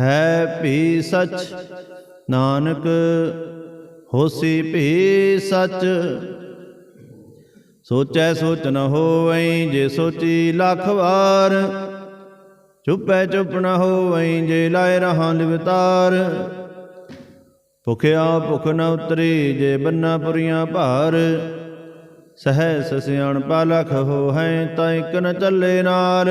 ਹੈ ਭੀ ਸਚ, ਨਾਨਕ ਹੋਸੀ ਭੀ ਸਚ। ਸੋਚੈ ਸੋਚ ਨ ਹੋਵਈ ਜੇ ਸੋਚੀ ਲੱਖ ਵਾਰ। ਚੁੱਪੈ ਚੁੱਪ ਨ ਹੋਵਈ ਜੇ ਲਾਇ ਰਹਾ ਲਿਵਤਾਰ। ਭੁਖਿਆ ਭੁਖ ਨ ਉਤਰੀ ਜੇ ਬੰਨਾ ਪੁਰੀਆਂ ਭਾਰ। ਸਹਿ ਸਸਿਆਣ ਪਾਲਖ ਹੋ ਹੈ ਤਾਂ ਇਕ ਨ ਚੱਲੇ ਨਾਲ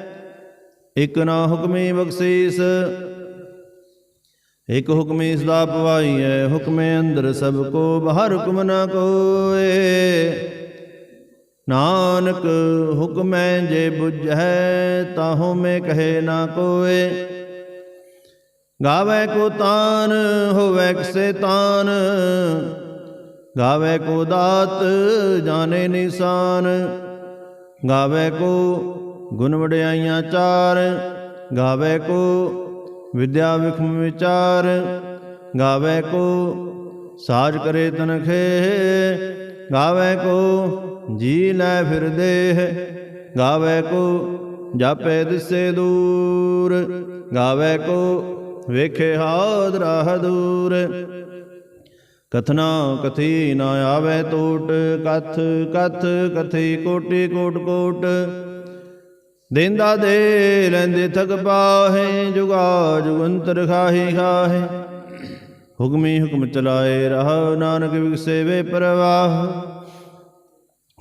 ਇਕ ਨਾ ਹੁਕਮੀ ਬਖਸ਼ੀਸ। ਇਕ ਹੁਕਮੀ ਸਦਾ ਪਵਾਈ ਹੈ ਹੁਕਮੇ ਅੰਦਰ ਸਭ ਕੋ ਬਾਹਰ ਹੁਕਮ ਨਾ ਕੋਏ। ਨਾਨਕ ਹੁਕਮੈ ਜੇ ਬੁਝੈ, ਤਾਹੂ ਮੈਂ ਕਹੇ ਨਾ ਕੋਏ। ਗਾਵੇ ਕੋ ਤਾਨ, ਹੋਵੇ ਕਿਸੇ ਤਾਨ। ਗਾਵੇ ਕੋ ਦਾਤ, ਜਾਣੇ ਨਿਸ਼ਾਨ। ਗਾਵੇ ਕੋ ਗੁਣ ਵਡਿਆਈਆਂ ਚਾਰ, ਗਾਵੇ ਕੋ ਵਿਦਿਆ ਵਿਖਮ ਵਿਚਾਰ, ਗਾਵੇ ਕੋ ਸਾਜ ਕਰੇ ਤਨਖੇ ਗਾਵੇ ਕੋ ਜੀ ਲੈ ਫਿਰ ਦੇਹ, ਗਾਵੇ ਕੋ ਜਾਪੇ ਦਿਸੇ ਦੂਰ, ਗਾਵੇ ਕੋ ਵੇਖੇ ਹਾਦ ਰਾਹ ਦੂਰ। ਕਥਨਾ ਕਥੀ ਨਾ ਆਵੇ ਟੋਟ ਕਥ ਕਥ ਕਥੀ ਕੋਟੀ ਕੋਟ ਕੋਟ ਦੇਂਦਾ ਦੇ ਲੈਂਦੇ ਥਕ ਪਾਹੇ ਜੁਗਾ ਜੁਗੰਤਰ ਖਾਹੀ ਖਾਹੇ। ਹੁਕਮੀ ਹੁਕਮ ਚਲਾਏ ਰਹਾ ਨਾਨਕ ਵਿਗਸੇ ਵੇ ਪ੍ਰਵਾਹ।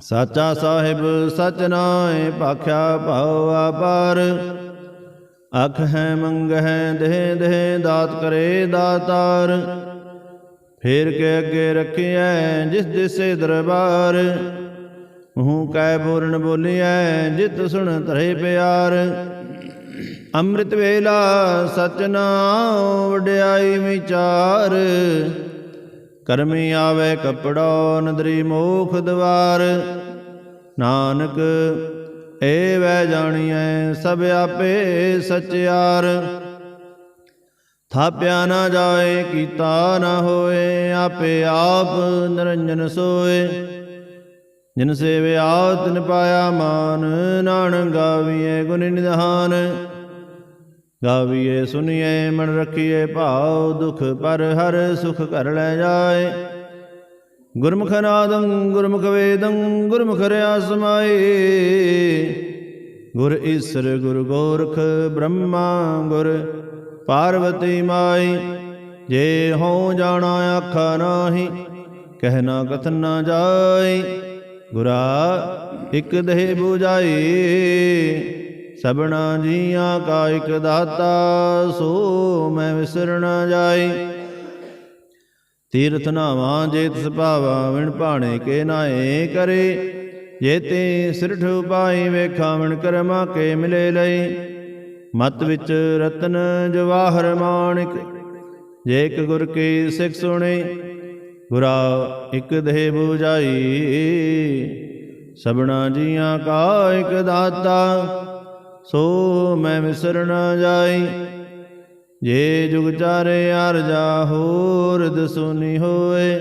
ਸਾਚਾ ਸਾਹਿਬ ਸਚ ਨਾਏ ਭਾਖਿਆ ਭਾਉ ਆਪਾਰ। ਅਖ ਹੈ ਮੰਗ ਹੈ ਦੇਹ ਦੇਹ ਦਾਤ ਕਰੇ ਦਾਤਾਰ। ਫੇਰ ਕੇ ਅੱਗੇ ਰੱਖਿਐ ਜਿਸ ਦਿਸੇ ਦਰਬਾਰ। ਮੂੰਹ ਕੈ ਬੋਰਨ ਬੋਲੀਐ, ਜਿਤ ਸੁਣ ਤਰੇ ਪਿਆਰ। ਅੰਮ੍ਰਿਤ ਵੇਲਾ ਸਚ ਨਾਮ ਵਡਿਆਈ ਵਿਚਾਰ। ਕਰਮੀ ਆਵੇ ਕਪੜਾ ਨਦਰੀ ਮੋਖ ਦਵਾਰ। ਨਾਨਕ, ਏ ਵੈ ਜਾਣੀਐ ਸਭ ਆਪੇ ਸਚਿਆਰ। ਥਾਪਿਆ ਨਾ ਜਾਏ, ਕੀਤਾ ਨਾ ਹੋਏ, ਆਪੇ ਆਪ ਨਿਰੰਜਨ ਸੋਏ। ਜਿਨ ਸੇਵਿਆ ਤਿਨ ਪਾਇਆ ਮਾਨ, ਨਾਨਕ ਗਾਵੀਏ ਗੁਣ ਨਿਧਾਨ। ਗਾਵੀਏ ਸੁਨੀਏ ਮਨ ਰੱਖੀਏ ਭਾਉ ਦੁਖ ਪਰ ਹਰ ਸੁਖ ਘਰ ਲੈ ਜਾਏ। ਗੁਰਮੁਖ ਨਾਦੰ, ਗੁਰਮੁਖ ਵੇਦੰ, ਗੁਰਮੁਖ ਰਿਆ ਸਮਾਏ ਗੁਰ ਈਸਰ, ਗੁਰ ਗੋਰਖ ਬ੍ਰਹਮਾ, ਗੁਰ ਪਾਰਵਤੀ ਮਾਈ ਜੇ ਹੋ ਜਾਣਾ, ਆਖਾ ਨਾਹੀ ਕਹਿਣਾ ਕਥਨ ਨਾ ਜਾਏ। ਗੁਰਾ, ਇਕ ਦੇਹ 부ਜਾਈ ਸਬਣਾ ਜੀਆਂ ਕਾ ਇਕ ਦਾਤਾ, ਸੋ ਮੈਂ ਵਿਸਰ ਜਾਈ। ਤੀਰਥ ਨਾਵਾਂ ਜੇ ਤਿਸ ਭਾਵਾ, ਵਿਣ ਭਾਣੇ ਕੇ ਨਾਏ ਕਰੇ। ਜੇ ਤੇ ਸਿਰਠ ਉਪਾਈ ਵੇਖਾ, ਵਿਣ ਕਰਮਾ ਕੇ ਮਿਲੇ ਲਈ। ਮਤ ਵਿੱਚ ਰਤਨ ਜਵਾਹਰ ਮਾਣਿਕ, ਜੇ ਇੱਕ ਗੁਰ ਕੀ ਸਿੱਖ ਸੁਣੇ। ਗੁਰਾ ਇਕ ਦੇਹ 부ਜਾਈ ਸਬਣਾ ਜੀਆਂ ਕਾ ਇਕ ਦਾਤਾ, ਸੋ ਮੈਂ ਵਿਸਰ ਨਾ ਜਾਈ। ਜੇ ਜੁਗ ਚਾਰੇ ਅਰਜਾ ਹੋਰ ਦਸੁਨੀ ਹੋਏ,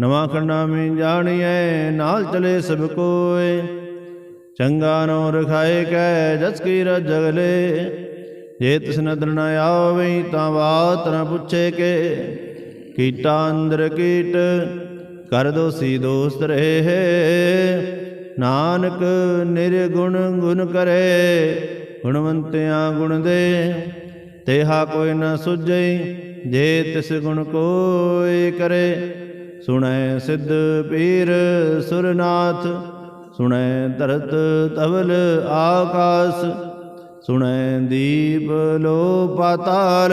ਨਵਾਂ ਖੰਡਾ ਮੈਂ ਜਾਣੀਐ, ਨਾਲ ਚਲੇ ਸਭ ਕੋਏ। ਚੰਗਾ ਨੋ ਰਖਾਏ ਕੈ ਜਸ ਕੀ ਰਜਗਲੇ ਜੇ ਤਿਸ ਨਦਰ ਨ ਆਵੇ ਤਾਂ ਬਾਤ ਨ ਪੁੱਛੇ ਕੇ। ਕੀਟਾ ਅੰਦਰ ਕੀਟ, ਕਰ ਦੋਸੀ ਦੋਸਤ ਰਹੇ। ਨਾਨਕ ਨਿਰਗੁਣ ਗੁਣ ਕਰੇ, ਗੁਣਵੰਤਿਆਂ ਗੁਣ ਦੇ। ਤੇਹਾ ਕੋਈ ਨ ਸੁਝਈ ਜੇ ਤਿਸ ਗੁਣ ਕੋਇ ਕਰੇ। ਸੁਣੈ ਸਿੱਧ ਪੀਰ ਸੁਰਨਾਥ, ਸੁਣੈ ਧਰਤ ਤਵਲ ਆਕਾਸ। ਸੁਣੈ ਦੀਪ ਲੋ ਪਾਤਾਲ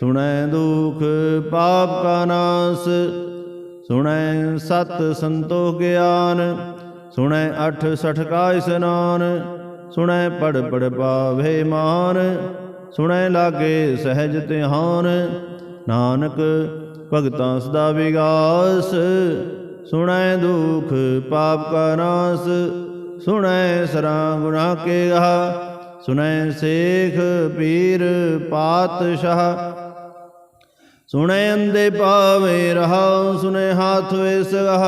ਸੁਣੈ ਦੁਖ ਪਾਪ ਕਾ ਨਾਸ, ਸੁਣੈ ਸਤ ਸੰਤੋਖ ਗਿਆਨ, ਸੁਣੈ ਅਠ ਸਠ ਕਾ ਇਸਨਾਨ, ਸੁਣੈ ਪੜ ਪੜ ਪਾਵੇ ਮਾਨ, ਸੁਣੈ ਲਾਗੇ ਸਹਿਜ ਧਿਆਨ, ਨਾਨਕ ਭਗਤਾਂ ਸਦਾ ਵਿਗਾਸ, ਸੁਣੈ ਦੁਖ ਪਾਪ ਕਾ ਨਾਸ, ਸੁਣੈ ਸਰਾਂ ਗੁਨਾ ਕੇ ਗਾ ਸੁਣੈ ਸੇਖ ਪੀਰ ਪਾਤਸ਼ਾਹ ਸੁਣੈ ਅੰਦੇ ਪਾਵੇ ਰਹਾ, ਸੁਣੈ ਹਾਥ ਵੇ ਸਗਹ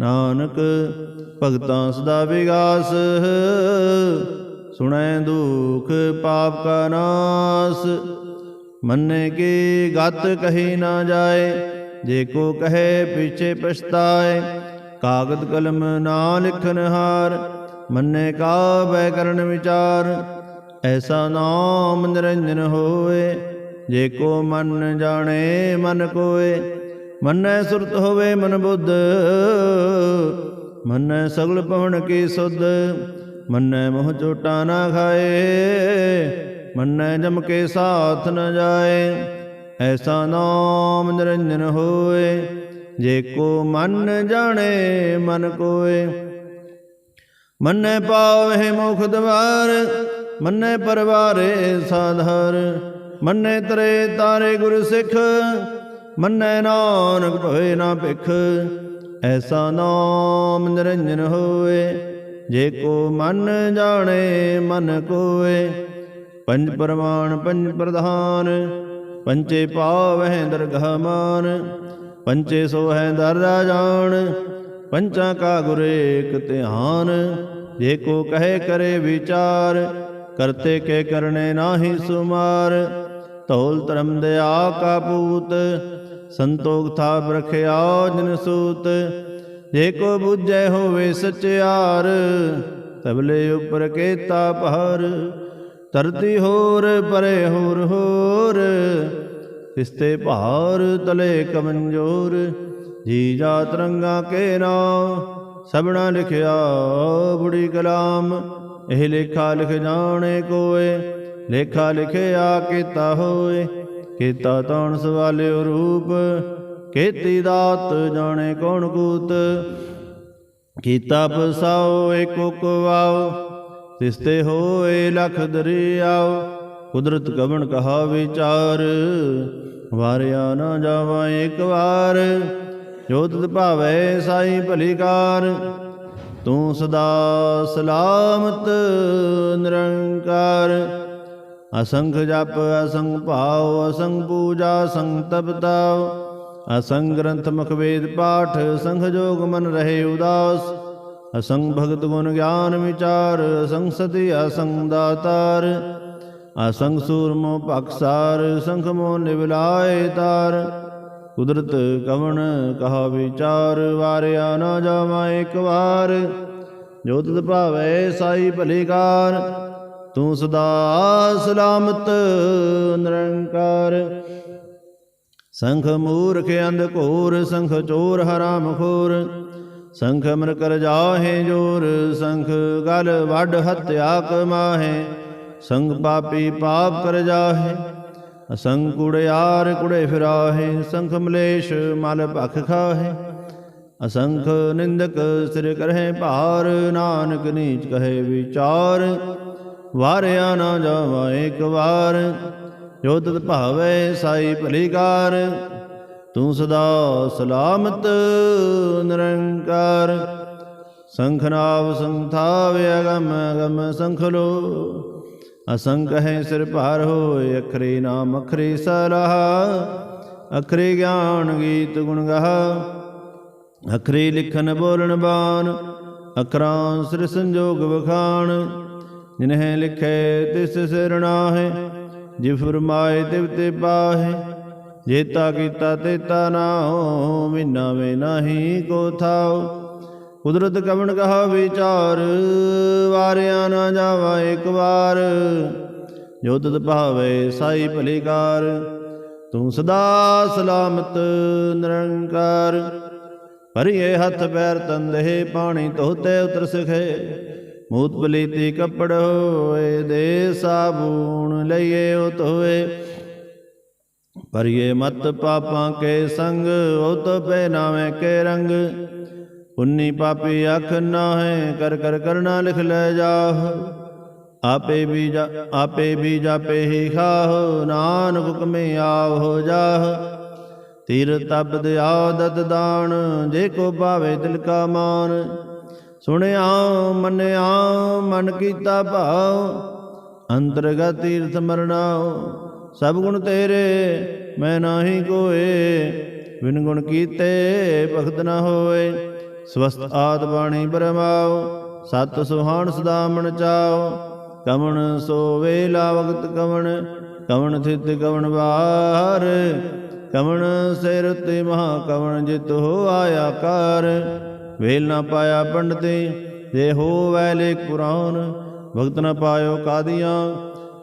ਨਾਨਕ ਭਗਤਾਂ ਸਦਾ ਵਿਗਾਸ, ਸੁਣੈ ਦੁਖ ਪਾਪ ਕਾ ਨਾਸ। ਮੰਨੇ ਕੀ ਗਤ ਕਹੀ ਨਾ ਜਾਏ, ਜੇ ਕੋ ਕਹੇ ਪਿਛੇ ਪਛਤਾਏ। ਕਾਗਦ ਕਲਮ ਨਾ ਲਿਖਨ ਹਾਰ, ਮੰਨੇ ਕਾ ਬੈ ਕਰਨ ਵਿਚਾਰ। ਐਸਾ ਨਾਮ ਨਿਰੰਜਨ ਹੋਏ ਜੇ ਕੋ ਮਨ ਜਾਣੇ, ਮਨ ਕੋਏ, ਮੰਨੈ ਸੁਰਤ ਹੋਵੇ ਮਨ ਬੁੱਧ, ਮੰਨੈ ਸਗਲ ਪਵਨ ਕੀ ਸੁਧ, ਮੰਨੈ ਮੋਹ ਚੋਟਾ ਨਾ ਖਾਏ, ਮੰਨੈ ਜਮ ਕੇ ਸਾਥ ਨ ਜਾਏ, ਐਸਾ ਨਾਮ ਨਿਰੰਜਨ ਹੋਏ, ਜੇ ਕੋ ਮਨ ਜਾਣੇ, ਮਨ ਕੋਏ, ਮੰਨੈ ਪਾਵਹਿ ਮੁਖ ਦਵਾਰ, ਮੰਨੈ ਪਰਵਾਰੇ ਸਾਧਾਰ ਮੰਨੇ ਤਰੇ ਤਾਰੇ ਗੁਰ ਸਿੱਖ, ਮੰਨੈ ਨਾਨਕ ਭਏ ਨਾ ਭਿਖ। ਐਸਾ ਨਾਮ ਨਿਰੰਜਨ ਹੋਏ ਜੇ ਕੋ ਮਨ ਜਾਣੇ ਮਨ ਕੋਏ ਪੰਜ ਪਰਮਾਨ ਪੰਜ ਪ੍ਰਧਾਨ, ਪੰਚੇ ਪਾਵਹਿ ਦਰਗਹ ਮਾਨ। ਪੰਚੇ ਸੋਹੈ ਦਰ ਰਾਜਾਨ ਪੰਚਾਂ ਕਾ ਗੁਰ ਏਕ ਧਿਆਨ। ਜੇ ਕੋ ਕਹੇ ਕਰੇ ਵਿਚਾਰ, ਕਰਤੇ ਕੇ ਕਰਨੇ ਨਾਹੀ ਸੁਮਾਰ। ਧੌਲ ਧਰਮ ਦਿਆ ਕਾ ਪੂਤ, ਸੰਤੋਖ ਥਾਪ ਰਖਿਆ ਜਿਨ ਸੂਤ। ਜੇ ਕੋ ਬੁਝੈ ਹੋਵੇ ਸਚਿਆਰ ਤਬਲੇ ਉਪਰ ਕੇਤਾ ਪਹਰ। ਧਰਤੀ ਹੋਰ ਪਰੇ ਹੋਰ ਹੋਰ, ਤਿਸਤੇ ਭਾਰ ਤਲੇ ਕਮੰਜੋਰ। ਜੀ ਜਾ ਰੰਗਾ ਕੇ ਨਾਮ ਸਭਨਾ ਲਿਖਿਆ ਬੁੜੀ ਕਲਾਮ। ਇਹ ਲੇਖਾ ਲਿਖ ਜਾਣੇ ਕੋਏ ਲੇਖਾ ਲਿਖਿਆ ਕੀਤਾ ਹੋਏ, ਕੀਤਾ ਤਾਣ ਸਵਾਲਿਓ ਰੂਪ, ਕੀਤੀ ਦਾਤ ਜਾਣੇ ਕੌਣ ਕੂਤ, ਕੀਤਾ ਪਸਾਓ ਏਕੋ ਕਵਾਓ ਤਿਸਤੇ ਹੋਏ ਲਖ ਦਰਿਆਓ, ਕੁਦਰਤ ਕਵਣ ਕਹਾ ਵਿਚਾਰ, ਵਾਰਿਆ ਨਾ ਜਾਵਾ ਇੱਕ ਵਾਰ, ਜੋ ਤਤ ਭਾਵੈ ਸਾਈ ਭਲੀਕਾਰ ਤੂੰ ਸਦਾ ਸਲਾਮਤ ਨਿਰੰਕਾਰ। ਅਸੰਖ ਜਪ, ਅਸੰਖ ਭਾਵ ਅਸੰਖ ਪੂਜਾ, ਅਸੰਖ ਤਪਤਾਵ ਅਸੰਗ ਗ੍ਰੰਥ ਮੁਖ ਵੇਦ ਪਾਠ ਸੰਖ ਜੋਗ ਮਨ ਰਹੇ ਉਦਾਸ। ਅਸੰਗ ਭਗਤ ਗੁਣ ਗਿਆਨ ਵਿਚਾਰ ਅਸੰਗ ਸਤੀ ਅਸੰਖ ਦਾਤਾਰ। ਅਸੰਖ ਸੂਰਮੋ ਪਖਸਾਰ ਸੰਖ ਮੋ ਨਿਵਲਾਏ ਤਾਰ। ਕੁਦਰਤ ਕਵਣ ਕਹਾ ਵਿਚਾਰ, ਵਾਰਿਆ ਨਾ ਜਾਵਾ ਇੱਕ ਵਾਰ। ਜੋ ਤਤ ਭਾਵੈ ਸਾਈ ਭਲੇਕਾਰ ਤੂੰ ਸਦਾ ਸਲਾਮਤ, ਨਿਰੰਕਾਰ। ਸੰਖ ਮੂਰਖ ਅੰਧ ਘੋਰ, ਸੰਖ ਚੋਰ ਹਰਾਮ ਖੋਰ ਸੰਖ ਮਰ ਕਰ ਜਾਹੇ ਜੋਰ, ਸੰਖ ਗਲ ਵੱਡ ਹਤਿਆ ਕਮਾਹੇ ਸੰਗ ਪਾਪੀ ਪਾਪ ਕਰ ਜਾਹੇ, ਅਸੰਗ ਕੁੜਿਆਰ ਕੁੜੇ ਫਿਰਾਹੇ। ਸੰਖ ਮਲੇਸ਼ ਮਲ ਭਖ ਖਾਹੇ, ਅਸੰਖ ਨਿੰਦਕ ਸਿਰ ਕਰਹਿ ਭਾਰ। ਨਾਨਕ ਨੀਚ ਕਹੇ ਵਿਚਾਰ ਵਾਰਿਆ ਨਾ ਜਾਵਾ ਇੱਕ ਵਾਰ। ਜੋ ਤਤ ਭਾਵੈ ਸਾਈ ਭਲੀਕਾਰ, ਤੂੰ ਸਦਾ ਸਲਾਮਤ ਨਿਰੰਕਾਰ। ਸੰਖਨਾਵ ਨਾਵ ਅਗਮ ਅਗਮ ਸੰਖ ਲੋ। ਅਸੰਖ ਹੈ ਸਿਰ ਭਾਰ ਹੋਏ, ਅਖਰੇ ਨਾਮ ਅਖਰੇ ਸਲਾਹ। ਅਖਰੇ ਗਿਆਨ ਗੀਤ ਗੁਣ ਗਾਹ। ਅਖਰੇ ਲਿਖਨ ਬੋਲਣ ਬਾਣ, ਅਖਰਾਂ ਸਿਰ ਸੰਜੋਗ ਵਖਾਣ। ਜਿਨਹਿ ਲਿਖੇ ਤਿਸ ਸਿਰ ਨਾਹਿ ਜਿ ਫਰਮਾਏ ਤਿਵ ਤੇ ਪਾਹੇ ਜੇਤਾ ਕੀਤਾ ਤੇਤਾ ਨਾਉ ਵਿਨਾ ਵੇ ਨਾਹੀ ਕੋ ਥਾਉ ਕੁਦਰਤ ਕਵਣ ਕਹਾ ਵਿਚਾਰ, ਵਾਰਿਆ ਨਾ ਜਾਵਾ ਇੱਕ ਵਾਰ। ਜੋ ਤਤ ਭਾਵੇ ਸਾਈ ਭਲੇਕਾਰ ਤੂੰ ਸਦਾ ਸਲਾਮਤ ਨਿਰੰਕਾਰ। ਭਰੀਏ ਹੱਥ ਪੈਰ ਤੰਦੇ ਪਾਣੀ ਧੋਤੇ ਉਤਰ ਸਖੇ। ਮੂਤ ਪਲੀਤੀ ਕੱਪੜ ਹੋਏ ਦੇ ਸਾਬੂਣ ਲਈਏ ਉਹ ਧੋਏ ਭਰੀਏ ਮਤ ਪਾਪਾਂ ਕੇ ਸੰਗ ਉਹ ਤੋ ਪਹਿਨਾਵੇਂ ਕੇ ਰੰਗ। ਪੁੰਨੀ ਪਾਪੀ ਅੱਖ ਨਾਹੇ, ਕਰ ਕਰ ਕਰਨਾ ਲਿਖ ਲੈ ਜਾਹ। ਆਪੇ ਵੀ ਜਾ, ਆਪੇ ਵੀ ਜਾਪੇ ਹੀ ਖਾਹ, ਨਾਨਕ ਹੁਕਮੇ ਆਵ ਹੋ ਜਾਹ। ਤੀਰ ਤਪ ਤਬਦ ਆਦਤ ਦਾਨ, ਜੇ ਕੋ ਭਾਵੇ ਦਿਲ ਕਾ ਮਾਨ। ਸੁਣਿਆ, ਮੰਨਿਆ, ਮਨ ਕੀਤਾ ਭਾਵ ਅੰਤਰਗਤ ਤੀਰਥ ਮਰਨਾਉ, ਸਭ ਗੁਣ ਤੇਰੇ, ਮੈਂ ਨਾਹੀ ਕੋਏ, ਬਿਨ ਗੁਣ ਕੀਤੇ ਭਗਤ ਨਾ ਹੋਏ ਸਵਸਤ ਆਦ ਬਾਣੀ ਬਰਮਾਉ, ਸਤ ਸੁਹਾਣ ਸਦਾ ਮਨ ਚਾਉ, ਕਵਣ ਸੋ ਵੇਲਾ ਵਕਤ ਕਵਣ ਕਵਣ ਥਿਤ ਕਵਣ ਵਾਰ, ਕਵਣ ਸਿਰ ਤੇ ਮਹਾ ਕਵਣ ਜਿਤ ਹੋ ਆਇਆ ਕਰ। ਵੇਲ ਨਾ ਪਾਇਆ ਪੰਡਤੇ ਜੇ ਹੋਵੈ ਲੇ ਕੁਰਾਨ ਭਗਤ ਨਾ ਪਾਇਓ ਕਾਦੀਆਂ,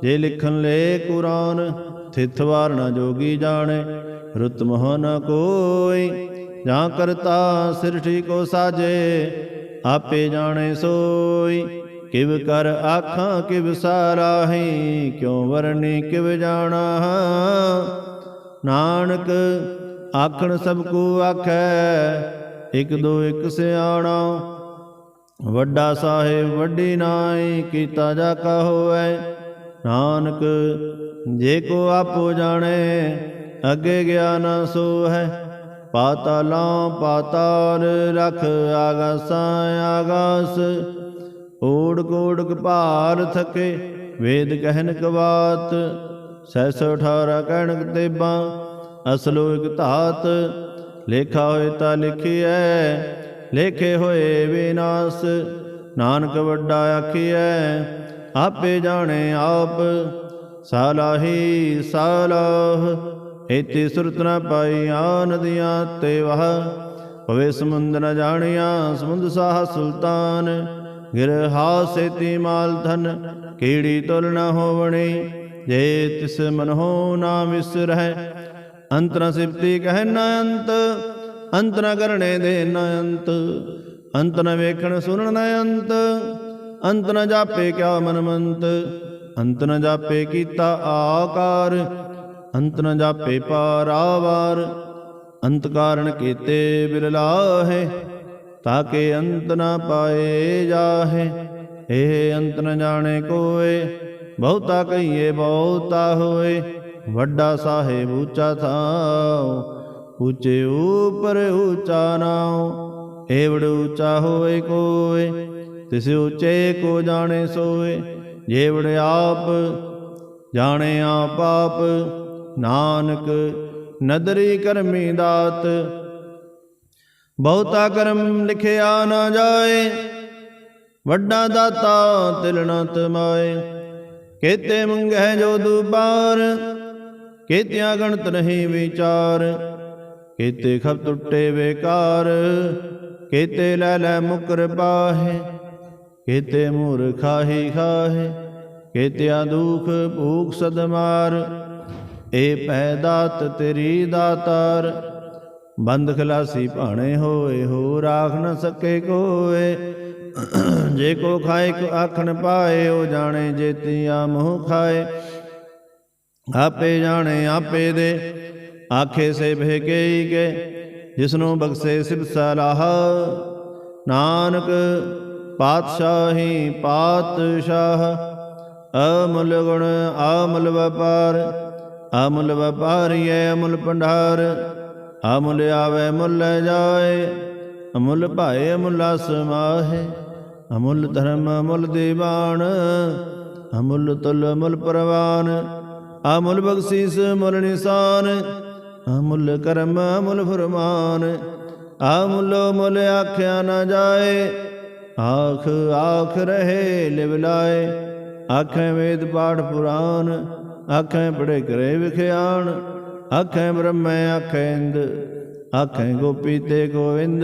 ਜੇ ਲਿਖਣ ਲੈ ਕੁਰਾਨ ਥਿਤ ਵਾਰ ਨਾ ਜੋਗੀ ਜਾਣੇ, ਰੁਤ ਮੋਹ ਨ ਕੋਈ, ਜਾਂ ਕਰਤਾ ਸਿਰਠੀ ਕੋ ਸਾਜੇ, ਆਪੇ ਜਾਣੇ ਸੋਈ, ਕਿਵ ਕਰ ਆਖਾਂ ਕਿਵ ਸਾਰਾਹੀ ਕਿਉ ਵਰਨੀ ਕਿਵ ਜਾਣਾ? ਨਾਨਕ ਆਖਣ ਸਭ ਕੋ ਆਖੈ ਇਕ ਦੋ ਇਕ ਸਿਆਣਾ। ਵੱਡਾ ਸਾਹਿਬ ਵੱਡੀ ਨਾਈ ਕੀਤਾ ਜਾ ਕਾ ਨਾਨਕ, ਜੇ ਕੋ ਆਪੋ ਜਾਣੇ, ਅੱਗੇ ਗਿਆਨ ਸੋ ਹੈ ਪਾਤਾਲਾਂ ਪਾਤਾਲ ਰਖ, ਆਗਾਸਾਂ, ਆਗਾਸ। ਓੜ ਕੋੜਕ ਭਾਰ ਥਕੇ, ਵੇਦ ਕਹਿਨ ਕਵਾਤ। ਸੈਸ 18 ਕਹਿਣਕ ਤੇਬਾਂ, ਅਸਲੋ ਇਕ ਧਾਤ। ਲੇਖਾ ਹੋਏ ਤਾਂ ਲਿਖੀਐ, ਲੇਖੇ ਹੋਏ ਵਿਨਾਸ਼। ਨਾਨਕ ਵੱਡਾ ਆਖੀਐ, ਆਪੇ ਜਾਣੇ ਆਪ, ਸਾਲਾਹੀ ਸਾਲਾਹ। ਇਤੀ ਸੁਰਤ ਨ ਪਾਈ ਆ ਨਦੀਆਂ ਤੇ ਵਹ। ਪਵੇ ਸਮੁੰਦ ਨ ਜਾਣਿਆ, ਸਮੁੰਦ ਸਾਹ ਸੁਲਤਾਨ। ਗਿਰ ਹਾਸੇਤੀ ਮਾਲ ਧਨ, ਕੀੜੀ ਤੁਲ ਨ ਹੋਵਣੀ। ਜੇ ਤਿਸ ਮਨ ਹੋ ਨਾ ਵਿਸਰਹਿ ਅੰਤ ਨ ਸਿਫਤੀ ਕਹਿ ਨ ਅੰਤ ਅੰਤ ਕਰਨੇ ਦੇ ਨ ਅੰਤ ਅੰਤ ਨ ਵੇਖਣ ਸੁਣਨ ਨ ਅੰਤ ਅੰਤ ਨ ਜਾਪੇ ਕਿਆ ਮਨਮੰਤ ਅੰਤ ਨ ਜਾਪੇ ਕੀਤਾ ਆਕਾਰ ਅੰਤ ਨ ਜਾਪੇ ਪਾਰਾਵਾਰ, ਅੰਤ ਕਾਰਨ ਕੀਤੇ ਬਿਰਲਾ ਹੈ ਬਿਰਲਾਹੇ ਤਾਕੇ ਅੰਤ ਨ ਪਾਏ ਜਾਹੇ, ਇਹ ਅੰਤ ਨ ਜਾਣੇ ਕੋਏ, ਬਹੁਤਾ ਕਹੀਏ ਬਹੁਤਾ ਹੋਏ ਵੱਡਾ ਸਾਹਿਬ ਉੱਚਾ ਥਾਉ, ਉੱਚੇ ਉਪਰ ਉੱਚਾ ਨਾਉ ਏਵੜ ਉੱਚਾ ਹੋਏ ਕੋਏ, ਤਿਸ ਉੱਚੇ ਕੋ ਜਾਣੇ ਸੋਏ ਜੇਵੜ ਆਪ ਜਾਣੇ ਆਪ ਆਪ, ਨਾਨਕ ਨਦਰੀ ਕਰਮੀ ਦਾਤ। ਬਹੁਤਾ ਕਰਮ ਲਿਖਿਆ ਨਾ ਜਾਏ, ਵੱਡਾ ਦਾਤਾ ਤਿਲ ਨ ਤਮਾਏ, ਕੇਤੇ ਮੰਗੈ ਜੋ ਦੁਬਾਰ ਕੇਤਿਆਂ ਗਣਤ ਨਹੀਂ ਵਿਚਾਰ, ਕੇਤੇ ਖਬ ਟੁੱਟੇ ਵੇਕਾਰ ਕੇਤੇ ਲੈ ਲੈ ਮੁਕਰ ਪਾਹੇ ਕੇਤੇ ਮੂਰ ਖਾਹੀ ਖਾਹੇ, ਕੇਤਿਆ ਦੁਖ ਭੂਖ ਸਦਮਾਰ, ਏ ਪੈ ਦਾਤ ਤੇਰੀ ਦਾਤਾਰ, ਬੰਦ ਖਲਾਸੀ ਭਾਣੇ ਹੋਏ ਹੋ ਰਾਖ ਨ ਸਕੇ ਕੋਏ, ਜੇ ਕੋ ਖਾਏ ਆਖਣ ਪਾਏ, ਉਹ ਜਾਣੇ ਜੇਤੀਆਂ ਮੋਹ ਖਾਏ। ਆਪੇ ਜਾਣੇ ਆਪੇ ਦੇ। ਆਖੇ ਸੇ ਭੇਗਈ ਕੇ, ਜਿਸਨੂੰ ਬਖਸ਼ੇ ਸਿਬ ਸਲਾਹ। ਨਾਨਕ ਪਾਤਸ਼ਾਹੀ ਪਾਤਸ਼ਾਹ, ਅਮੁੱਲ ਗੁਣ ਅਮੁੱਲ ਵਪਾਰ। ਅਮੁੱਲ ਵਪਾਰੀਏ ਅਮੁੱਲ ਭੰਡਾਰ, ਅਮੁੱਲ ਆਵੇ ਮੁੱਲ ਜਾਏ। ਅਮੁੱਲ ਭਾਏ ਅਮੁੱਲ ਸਮਾਹੇ ਅਮੁੱਲ ਧਰਮ ਅਮੁੱਲ ਦੀਵਾਨ। ਅਮੁੱਲ ਤੁਲ ਅਮੁੱਲ ਪ੍ਰਵਾਨ। ਅਮੁੱਲ ਬਖਸ਼ੀਸ ਮੁੱਲ ਨਿਸ਼ਾਨ, ਅਮੁੱਲ ਕਰਮ ਅਮੁੱਲ ਫਰਮਾਨ। ਅਮੁੱਲ ਮੁੱਲ ਆਖਿਆ ਨਾ ਜਾਏ, ਆਖ ਆਖ ਰਹੇ ਲਿਵ ਲਾਏ। ਆਖੇ ਵੇਦ ਪਾਠ ਪੁਰਾਨ, ਆਖੇ ਪੜੇ ਕਰੇ ਵਿਖਿਆਣ ਆਖੇ ਬ੍ਰਹਮੈ, ਆਖੇ ਇੰਦ, ਆਖੇ ਗੋਪੀ ਤੇ ਗੋਵਿੰਦ।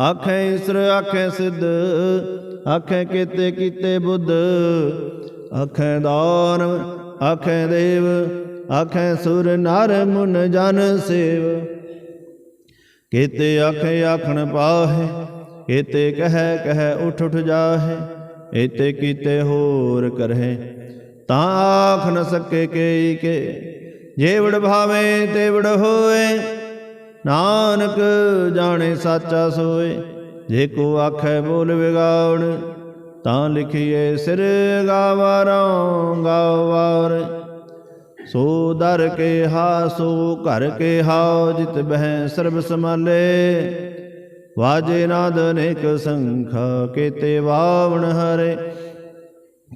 ਆਖੇ ਈਸ਼ਰ, ਆਖੇ ਸਿੱਧ, ਆਖੇ ਕੀਤੇ ਕੀਤੇ ਬੁੱਧ। ਆਖੇ ਦਾਨ ਆਖੈ ਦੇਵ, ਆਖੇ ਸੁਰ ਨਰ ਮੁਨ ਜਨ ਸੇਵ। ਕੀਤੇ ਆਖੇ ਆਖਣ ਪਾਹੇ, ਕੀਤੇ ਕਹਿ ਕਹੈ ਉਠ ਉਠ ਜਾਹੇ, ਏਤੇ ਕੀਤੇ ਹੋਰ ਕਰਹਿ। ਤਾਂ ਆਖ ਨ ਸਕੇ ਕੇਈ ਕੇ ਜੇਵੜ ਭਾਵੇ ਤੇਵੜ ਹੋਏ, ਨਾਨਕ ਜਾਣੇ ਸਾਚਾ ਸੋਏ। ਜੇ ਕੋ ਆਖੈ ਬੋਲ ਵਿਗਾਉਣ ਤਾਂ ਲਿਖੀਏ ਸਿਰ ਗਾਵਾਰੋਂ ਗਾਵਾਰ। ਸੋ ਦਰ ਕੇ ਹਾ ਸੋ ਘਰ ਕੇ ਹਾਉ ਜਿਤ ਬਹਿ ਸਰਬ ਸਮਾਲੇ ਵਾਜੇ ਨਾਦ ਅਨੇਕ ਸੰਖਾ, ਕੇਤੇ ਵਾਵਣ ਹਰੇ।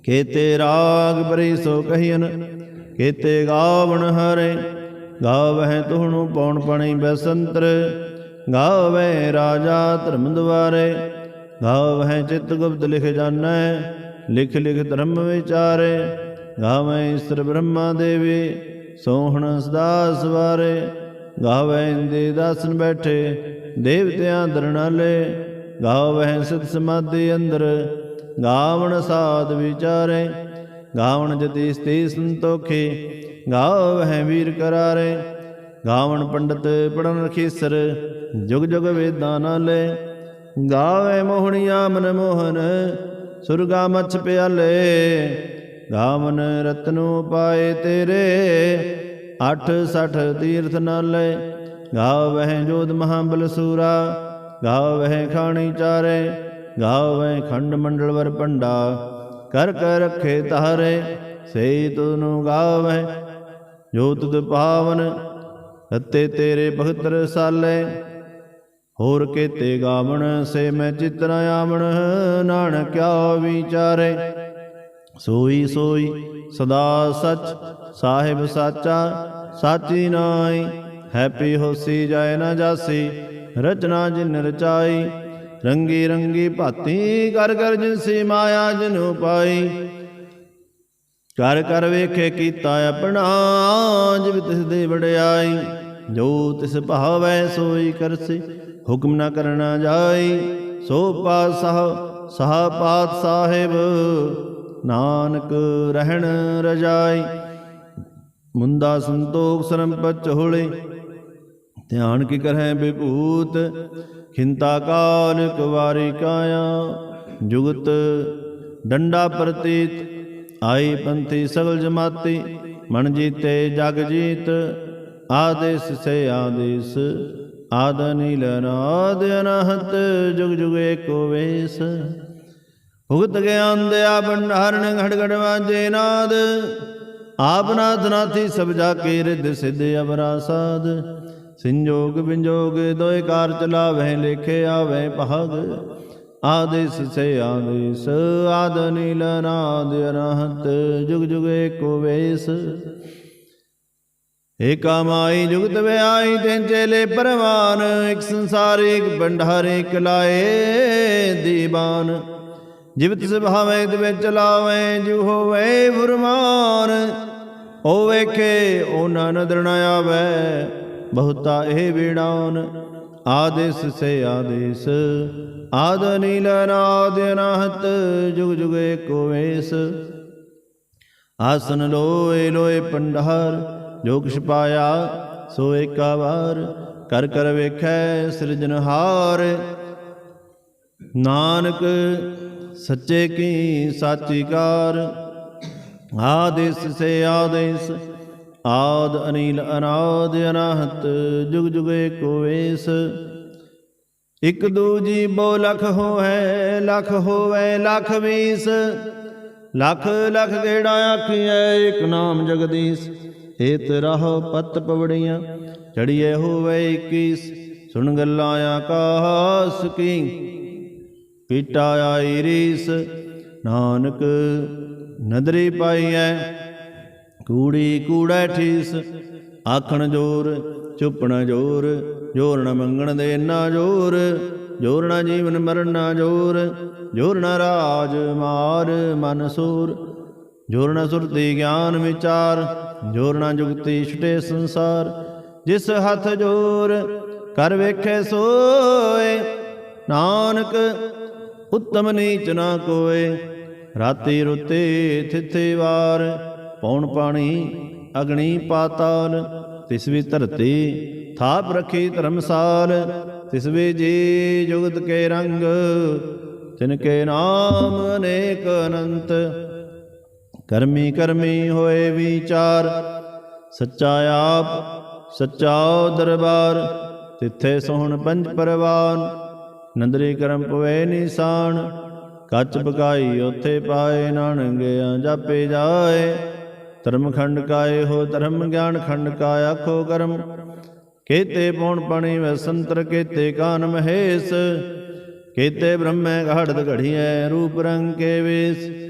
ਕੇਤੇ ਰਾਗ ਬਰੀ ਸੋ ਕਹੀਨ ਕੇਤੇ ਗਾਵਣ ਹਰੇ। ਗਾਵਹਿ ਤੁਹਣੁ ਪਉਣ ਪਣੀ ਬਸੰਤਰ ਗਾਵੇ ਰਾਜਾ ਧਰਮ ਦੁਆਰੇ ਗਾਵਹਿ ਚਿਤ ਗੁਪਤ ਲਿਖ ਜਾਣੈ, ਲਿਖ ਲਿਖ ਧਰਮ ਵਿਚਾਰੇ ਗਾਵੇ ਈਸ਼ਰ ਬ੍ਰਹਮਾ ਦੇਵੀ, ਸੋਹਣ ਸਦਾ ਸਵਾਰੇ ਗਾਵੇ ਇੰਦੇ ਦਾਸਨ ਬੈਠੇ, ਦੇਵਤਿਆਂ ਦਰਣਾਲੇ ਗਾਵਹਿ ਸਿਧ ਸਮਾਧੀ ਅੰਦਰ, ਗਾਵਣ ਸਾਧ ਵਿਚਾਰੇ, ਗਾਵਣ ਜਤੀ ਸਤੀ ਸੰਤੋਖੇ, ਗਾਵਹਿ ਵੀਰ ਕਰਾਰੇ, ਗਾਵਣ ਪੰਡਤ ਪੜਨ ਰਖੀਸਰ, ਜੁਗ ਜੁਗ ਵੇਦਾਂ ਨਾਲੇ ਗਾਵੇ ਮੋਹਣੀਆ ਮਨ ਮੋਹਨ, ਸੁਰਗਾ ਮਛ ਪਿਆਲੇ। ਗਾਵਨ ਰਤਨੋ ਪਾਏ ਤੇਰੇ ਅਠ ਸਠ ਤੀਰਥ ਨਾਲੇ। ਗਾਵਹਿ ਜੋਧ ਮਹਾਬਲ ਸੂਰਾ, ਗਾਵਹਿ ਖਾਣੀ ਚਾਰੇ। ਗਾਵਹਿ ਖੰਡ ਮੰਡਲ ਵਰ ਪੰਡਾ ਕਰ ਕਰ ਰਖੇ ਤਾਰੇ। ਸੇ ਤੁਨੂੰ ਗਾਵਹਿ ਜੋ ਤੁਧ ਪਾਵਨ, ਅਤੇ ਤੇਰੇ ਭਗਤ ਰਸਾਲੇ ਹੋਰ ਕੇਤੇ ਗਾਵਣ ਸੇ ਮੈਂ ਚਿਤਨ ਆਵਣ ਨਾਨਕਿਆ ਵਿਚਾਰੇ ਸੋਈ ਸੋਈ ਸਦਾ ਸਚ, ਸਾਹਿਬ ਸਾਚਾ, ਸਾਚੀ ਨਾਈ ਹੈਪੀ ਹੋਸੀ ਜਾਏ ਨਾ ਜਾਸੀ, ਰਚਨਾ ਜਿਨ ਰਚਾਈ। ਰੰਗੀ ਰੰਗੀ ਭਾਤੀ ਕਰ ਕਰ ਜਿਨਸੀ ਮਾਇਆ ਜਿਨੂ ਪਾਈ। ਕਰ ਕਰ ਵੇਖੇ ਕੀਤਾ ਆਪਣਾ, ਜਿਵ ਤਿਸ ਦੇ ਵਡਿਆਈ। ਜੋ ਤਿਸ ਭਾਵੈ ਸੋਈ ਕਰਸੀ ਹੁਕਮ ਨਾ ਕਰਨਾ ਜਾਈ ਸੋ ਪਾਤਸ਼ਾਹ, ਸਾਹ ਪਾਤ ਸਾਹਿਬ, ਨਾਨਕ ਰਹਿਣ ਰਜਾਈ ਮੁੰਦਾ ਸੰਤੋਖ ਸਰੰਪਤ ਚੋਲੇ ਧਿਆਨ ਕੀ ਕਰਹਿ ਬਿਭੂਤ, ਖਿੰਤਾ ਕਾਲ ਕੁਵਾਰੀ ਕਾਇਆ। ਜੁਗਤ ਡੰਡਾ ਪ੍ਰਤੀਤ, ਆਈ ਪੰਥੀ ਸਗਲ ਜਮਾਤੀ, ਮਨ ਜੀਤੇ ਜਗ ਜੀਤ, ਆਦੇਸ ਸੇ ਆਦੇਸ। ਆਦ ਨੀਲ ਨਾਦ ਅਨਹਤ, ਜੁਗ ਜੁਗ ਏਕੋ ਵੇਸ। ਭੁਗਤ ਗਿਆਨ ਦਿਆ ਭੰਡਾਰਨ ਘੜ ਘੜ ਵਾਜੇ ਨਾਦ। ਆਪ ਨਾਥ ਨਾਥੀ ਸਭ ਜਾ ਕੇ ਰਿੱਧ ਸਿੱਧ ਅਵਰਾ ਸਾਧ ਸੰਜੋਗ ਵਿੰਜੋਗ ਦੋਇ ਕਾਰ ਚਲਾਵਹਿ ਲੇਖੇ ਆਵੇ ਭਾਗ। ਆਦੇਸ ਸੇ ਆਦੇਸ ਆਦ ਨੀਲ ਨਾਦ ਅਨਹਤ, ਜੁਗ ਜੁਗ ਏਕੋ ਵੇਸ। ਏਕਾ ਮਾਈ ਜੁਗਤ ਵਿਆਈ ਤਿਨ ਚੇਲੇ ਪਰਵਾਨ, ਇੱਕ ਸੰਸਾਰ, ਇਕ ਭੰਡਾਰ, ਇਕ ਲਾਏ ਦੀਵਾਨ। ਜਿਵਤ ਸੁਭਾਵੇ ਤੇ ਵਿੱਚ ਲਾਵੇ ਜੋ ਹੋਵੇ ਫੁਰਮਾਨ। ਉਹ ਵੇਖੇ, ਉਹ ਨਾ ਨਦਰ ਨ ਆਵੇ, ਬਹੁਤਾ ਇਹ ਵਿੜਾਨ। ਆਦੇਸ ਸੇ ਆਦੇਸ, ਆਦ ਨੀਲ ਨਾਦ ਅਨਾਹਤ, ਜੁਗ ਜੁਗ ਏਕੋ ਵੇਸ। ਆਸਨ ਲੋਏ ਲੋਏ ਪੰਡਾਰ ਜੋ ਕਿਛ ਪਾਇਆ ਸੋ ਏਕਾ ਵਾਰ ਕਰ ਕਰ ਵੇਖੈ ਸਿਰਜਨਹਾਰ ਨਾਨਕ ਸੱਚੇ ਕੀ ਸਾਚੀ ਕਾਰ ਆਦੇਸ ਸੇ ਆਦੇਸ, ਆਦ ਅਨੀਲ ਅਨਾਦ ਅਨਾਹਤ, ਜੁਗ ਜੁਗ ਏਕੋ ਵੇਸ। ਇਕ ਦੂਜੀ ਬੋ ਲਖ ਹੋਵੇ ਲਖ ਹੋਵੇ ਲਖ ਵੀਸ। ਲਖ ਲਖ ਗੇੜਾ ਆਖੀਐ, ਇਕ ਨਾਮ ਜਗਦੀਸ਼। ਏਤ ਰਹੋ ਪਤ ਪਵੜੀਆਂ, ਚੜੀਏ ਹੋਵੇ 21 ਸੁਣ ਗੱਲਾਂ ਆਕਾਸ ਕੀ। ਪੀਟਾ ਆਈ ਰੀਸ, ਨਾਨਕ ਨਦਰੀ ਪਾਈਐ, ਕੂੜੀ ਕੂੜਾ ਠੀਸ, ਆਖਣ ਜੋਰ, ਚੁੱਪਣ ਜੋਰ ਜੋਰ ਨ ਮੰਗਣ ਦੇ ਨਾ ਜੋਰ ਜੋਰ ਨ ਜੀਵਨ ਮਰਨ ਨਾ ਜੋਰ ਜੋਰ ਨ ਰਾਜ ਮਾਰ ਮਨ ਸੂਰ। ਜੋਰ ਨ ਸੁਰਤੀ ਗਿਆਨ ਵਿਚਾਰ, ਜੋਰ ਨ ਜੁਗਤੀ ਛਟੇ ਸੰਸਾਰ। ਜਿਸ ਹੱਥ ਜੋਰ ਕਰ ਵੇਖੇ ਸੋਏ, ਨਾਨਕ ਉੱਤਮ ਨੀਚ ਨਾ ਕੋਏ। ਰਾਤੀ ਰੁੱਤੇ ਥਿੱਥੇ ਵਾਰ, ਪੌਣ ਪਾਣੀ ਅਗਣੀ ਪਾਤਾਲ। ਤਿਸ ਵੀ ਧਰਤੀ ਥਾਪ ਰਖੀ ਧਰਮਸਾਲ, ਤਿਸ ਵੀ ਜੀ ਜੁਗਤ ਕੇ ਰੰਗ, ਤਿਨ ਕੇ ਨਾਮ ਅਨੇਕ ਅਨੰਤ। ਕਰਮੀ ਕਰਮੀ ਹੋਏ ਵਿਚਾਰ, ਸੱਚਾ ਆਪ, ਸੱਚਾ ਦਰਬਾਰ, ਤਿੱਥੇ ਸੋਹਣ ਪੰਜ ਪਰਵਾਨ, ਨੰਦਰੀ ਕਰਮ ਪਵੇ ਨਿਸ਼ਾਨ, ਕੱਚ ਬਕਾਈ ਉਥੇ ਪਾਏ ਨਾਨਗਿਆ ਜਾਪੇ ਜਾਏ ਧਰਮ ਖੰਡ ਕਾਏ ਹੋ ਧਰਮ ਗਿਆਨ ਖੰਡ ਕਾ ਆਖੋ ਕਰਮ, ਕੇਤੇ ਪੌਣ ਪਣੀ ਵੈ ਸੰਤਰ, ਕੇਤੇ ਕਾਨ ਮਹੇਸ਼, ਕੇਤੇ ਬ੍ਰਹਮੈ ਘੜਤ ਘੜੀਐ ਰੂਪ ਰੰਗ ਕੇ ਵੇਸ।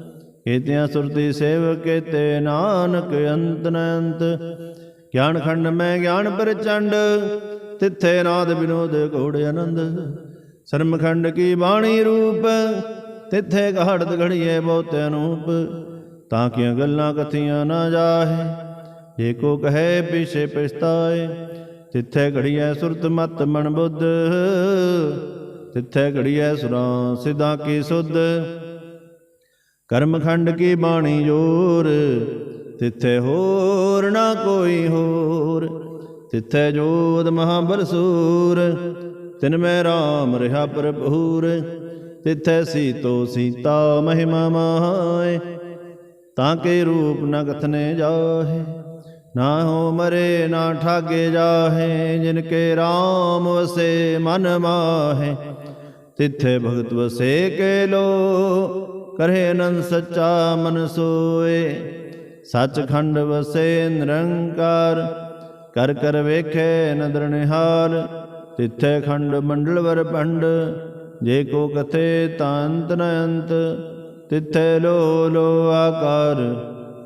ਕੇਤਿਆਂ ਸੁਰਤੀ ਸੇਵ ਕੇਤੇ ਨਾਨਕ ਅੰਤ ਨ ਅੰਤ। ਗਿਆਨ ਖੰਡ ਮੈਂ ਗਿਆਨ ਪ੍ਰਚੰਡ, ਤਿੱਥੇ ਨਾਦ ਵਿਨੋਦ ਘੋੜ ਆਨੰਦ। ਸਰਮਖੰਡ ਕੀ ਬਾਣੀ ਰੂਪ, ਤਿੱਥੇ ਘੜਤ ਘੜੀਏ ਬਹੁਤ ਅਨੂਪ। ਤਾਂ ਕਿ ਗੱਲਾਂ ਕਥੀਆਂ ਨਾ ਜਾਹੇ, ਜੇ ਕੋ ਕਹੇ ਪਿਛੇ ਪਛਤਾਏ। ਤਿੱਥੇ ਘੜੀਐ ਸੁਰਤ ਮਤ ਮਨ ਬੁੱਧ, ਤਿੱਥੇ ਘੜੀਐ ਸੁਰਾਂ ਸਿਧਾਂ ਕੀ ਸੁਧ। ਕਰਮਖੰਡ ਕੀ ਬਾਣੀ ਜੋਰ? ਤਿੱਥੇ ਹੋਰ ਨਾ ਕੋਈ ਹੋਰ। ਤਿੱਥੇ ਜੋਤ ਮਹਾਬਰਸੂਰ ਤਿਨ ਮੈਂ ਰਾਮ ਰਿਹਾ ਪ੍ਰਭੂਰ ਤਿੱਥੇ ਸੀਤੋ ਸੀਤਾ ਮਹਿਮਾ ਮਾਏ ਤਾਂ ਕੇ ਰੂਪ ਨ ਕਥਨੇ ਜਾਹੇ। ਨਾ ਹੋ ਮਰੇ ਨਾ ਠਾਗੇ ਜਾਹੇ। ਜਿਨ ਕੇ RAM ਵਸੇ ਮਨ ਮਾਹੇ। ਤਿੱਥੇ ਭਗਤ ਵਸੇ ਕੇ ਲੋ। ਕਰੇ ਅਨੰਦ ਸੱਚਾ ਮਨ ਸੋਏ। ਸੱਚਖੰਡ ਵਸੇ ਨਿਰੰਕਾਰ, ਕਰ ਕਰ ਵੇਖੇ ਨਦਰ ਨਿਹਾਲ ਤਿੱਥੇ ਖੰਡ ਮੰਡਲ ਵਰ ਪੰਡ ਜੇ ਕੋ ਕਥੇ ਤਾਂਤ ਨ ਤਿੱਥੇ ਲੋ ਲੋ ਆਕਾਰ,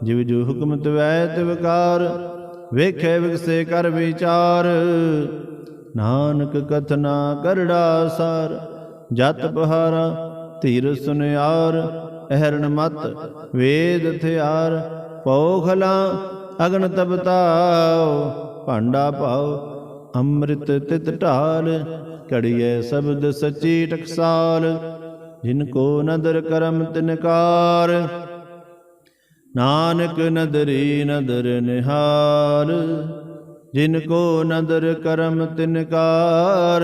ਜਿਵ ਜੋ ਹੁਕਮ ਤਵੈ ਤਿਵਕਾਰ ਵੇਖੇ ਵਿਗਸੇ ਕਰ ਵਿਚਾਰ, ਨਾਨਕ ਕਥਨਾ ਕਰੜਾ ਸਾਰ। ਜਤ ਬਹਾਰਾ ਧੀਰ ਸੁਨਿਆਰ ਅਹਰਣ ਮਤ, ਵੇਦ ਥਿਆਰ ਪੋਖਲਾ ਅਗਨ ਤਬਤਾਓ ਭਾਂਡਾ ਪਾਓ ਅੰਮ੍ਰਿਤ ਤਿਤ ਢਾਲ ਘੜੀਏ ਸ਼ਬਦ ਸਚੀ ਟਕਸਾਲ, ਜਿਨ ਕੋ ਨਦਰ ਕਰਮ ਤਿਨਕਾਰ ਨਾਨਕ ਨਦਰੀ ਨਦਰ ਨਿਹਾਰ ਜਿਨ ਕੋ ਨਦਰ ਕਰਮ ਤਿਨਕਾਰ